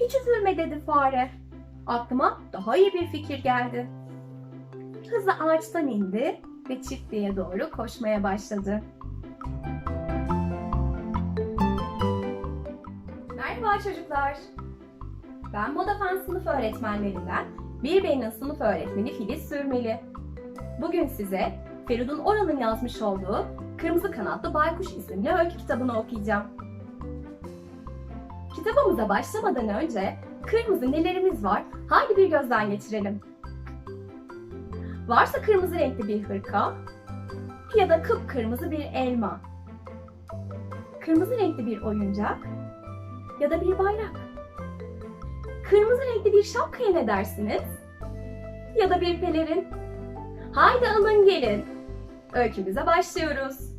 Hiç üzülme dedi fare. Aklıma daha iyi bir fikir geldi. Hızla ağaçtan indi ve çiftliğe doğru koşmaya başladı. Merhaba çocuklar. Ben Moda Fen sınıf öğretmenlerinden Bir Bey'in sınıf öğretmeni Filiz Sürmeli. Bugün size Feridun Oral'ın yazmış olduğu Kırmızı Kanatlı Baykuş isimli öykü kitabını okuyacağım. Kitabımıza başlamadan önce kırmızı nelerimiz var? Haydi bir gözden geçirelim. Varsa kırmızı renkli bir hırka ya da kıpkırmızı bir elma. Kırmızı renkli bir oyuncak ya da bir bayrak. Kırmızı renkli bir şapkaya ne dersiniz? Ya da bir pelerin. Haydi alın gelin. Öykümüze başlıyoruz.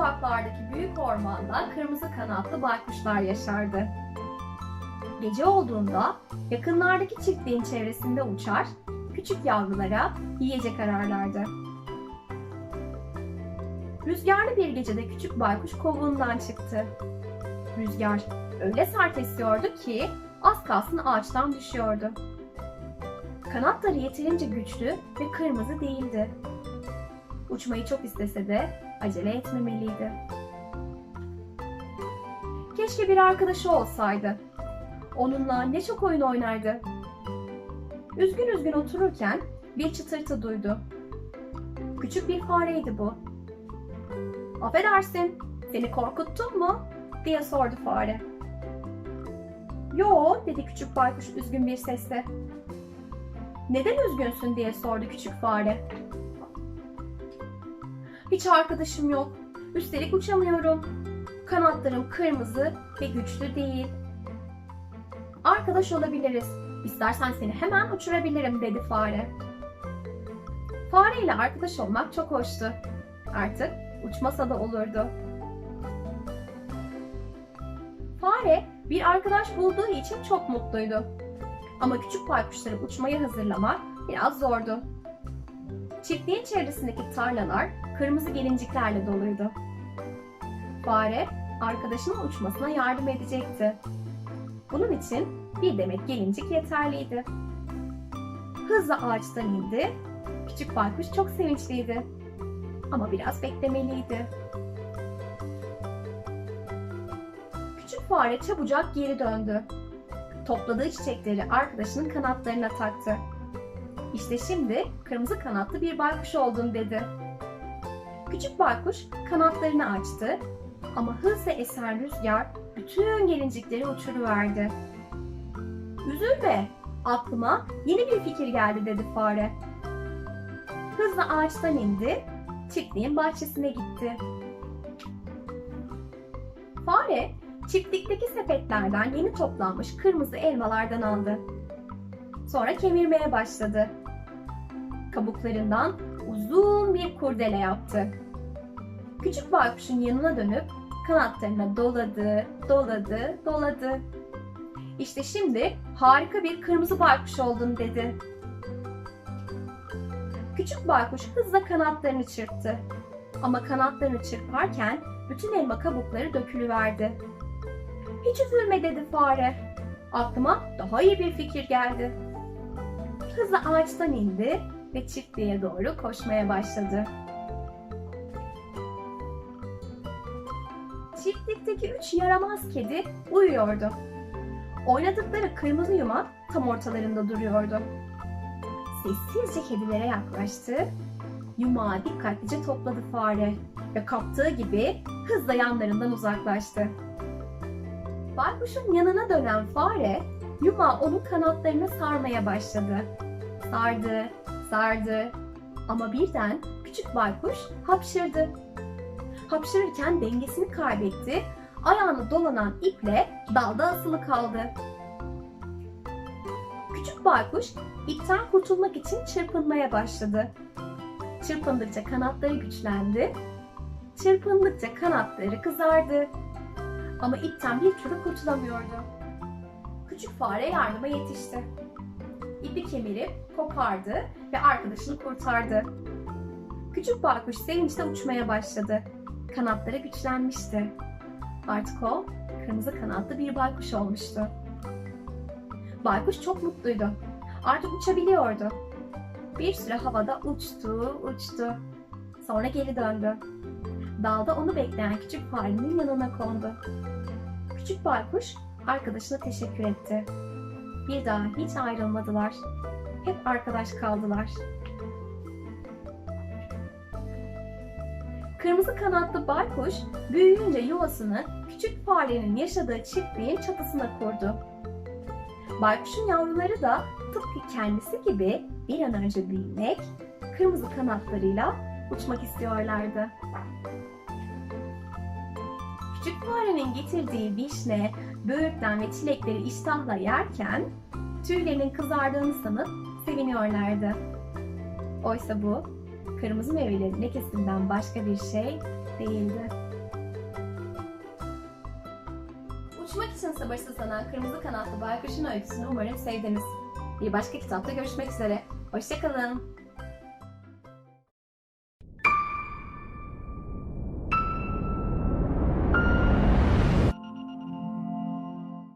Uzaklardaki büyük ormanda kırmızı kanatlı baykuşlar yaşardı. Gece olduğunda yakınlardaki çiftliğin çevresinde uçar, küçük yavrulara yiyecek ararlardı. Rüzgarlı bir gecede küçük baykuş kovuğundan çıktı. Rüzgar öyle sert esiyordu ki az kalsın ağaçtan düşüyordu. Kanatları yeterince güçlü ve kırmızı değildi. Uçmayı çok istese de acele etmemeliydi. Keşke bir arkadaşı olsaydı. Onunla ne çok oyun oynardı. Üzgün üzgün otururken bir çıtırtı duydu. Küçük bir fareydi bu. Affedersin, seni korkuttum mu? diye sordu fare. Yo, dedi küçük baykuş üzgün bir sesle. Neden üzgünsün diye sordu küçük fare. Hiç arkadaşım yok. Üstelik uçamıyorum. Kanatlarım kırmızı ve güçlü değil. Arkadaş olabiliriz. İstersen seni hemen uçurabilirim dedi fare. Fare ile arkadaş olmak çok hoştu. Artık uçmasa da olurdu. Fare bir arkadaş bulduğu için çok mutluydu. Ama küçük baykuşları uçmaya hazırlamak biraz zordu. Çiftliğin çevresindeki tarlalar kırmızı gelinciklerle doluydu. Fare arkadaşının uçmasına yardım edecekti. Bunun için bir demet gelincik yeterliydi. Hızla ağaçtan indi. Küçük baykuş çok sevinçliydi. Ama biraz beklemeliydi. Küçük fare çabucak geri döndü. Topladığı çiçekleri arkadaşının kanatlarına taktı. İşte şimdi kırmızı kanatlı bir baykuş oldun dedi. Küçük baykuş kanatlarını açtı ama hızla esen rüzgar bütün gelincikleri uçuruverdi. Üzülme, aklıma yeni bir fikir geldi dedi fare. Hızla ağaçtan indi, çiftliğin bahçesine gitti. Fare, çiftlikteki sepetlerden yeni toplanmış kırmızı elmalardan aldı. Sonra kemirmeye başladı. Kabuklarından uzun bir kurdele yaptı. Küçük baykuşun yanına dönüp kanatlarına doladı, doladı, doladı. İşte şimdi harika bir kırmızı baykuş oldun dedi. Küçük baykuş hızla kanatlarını çırptı. Ama kanatlarını çırparken bütün elma kabukları dökülüverdi. Hiç üzülme dedi fare. Aklıma daha iyi bir fikir geldi. Hızla ağaçtan indi ve çiftliğe doğru koşmaya başladı. Çiftlikteki üç yaramaz kedi uyuyordu. Oynadıkları kırmızı yumak tam ortalarında duruyordu. Sessizce kedilere yaklaştı. Yumağı dikkatlice topladı fare ve kaptığı gibi hızla yanlarından uzaklaştı. Baykuşun yanına dönen fare yumağı onun kanatlarını sarmaya başladı. Sardı, sardı ama birden küçük baykuş hapşırdı. Hapşırırken dengesini kaybetti, ayağını dolanan iple dalda asılı kaldı. Küçük baykuş ipten kurtulmak için çırpınmaya başladı. Çırpındıkça kanatları güçlendi, çırpındıkça kanatları kızardı. Ama ipten bir türlü kurtulamıyordu. Küçük fare yardıma yetişti. İpi kemirip kopardı ve arkadaşını kurtardı. Küçük baykuş sevinçle uçmaya başladı. Kanatları güçlenmişti. Artık o kırmızı kanatlı bir baykuş olmuştu. Baykuş çok mutluydu. Artık uçabiliyordu. Bir süre havada uçtu, uçtu. Sonra geri döndü. Dalda onu bekleyen küçük farenin yanına kondu. Küçük baykuş arkadaşına teşekkür etti. Bir daha hiç ayrılmadılar. Hep arkadaş kaldılar. Kırmızı kanatlı baykuş büyüyünce yuvasını küçük farenin yaşadığı çiftliğin çatısına kurdu. Baykuşun yavruları da tıpkı kendisi gibi bir an önce büyümek, kırmızı kanatlarıyla uçmak istiyorlardı. Küçük farenin getirdiği vişne, böğürtlen ve çilekleri iştahla yerken tüylerinin kızardığını sanıp seviniyorlardı. Oysa bu kırmızı meyvelerin lekesinden başka bir şey değildi. Uçmak için sabırsızlanan kırmızı kanatlı baykuşun öyküsünü umarım sevdiniz. Bir başka kitapta görüşmek üzere. Hoşçakalın.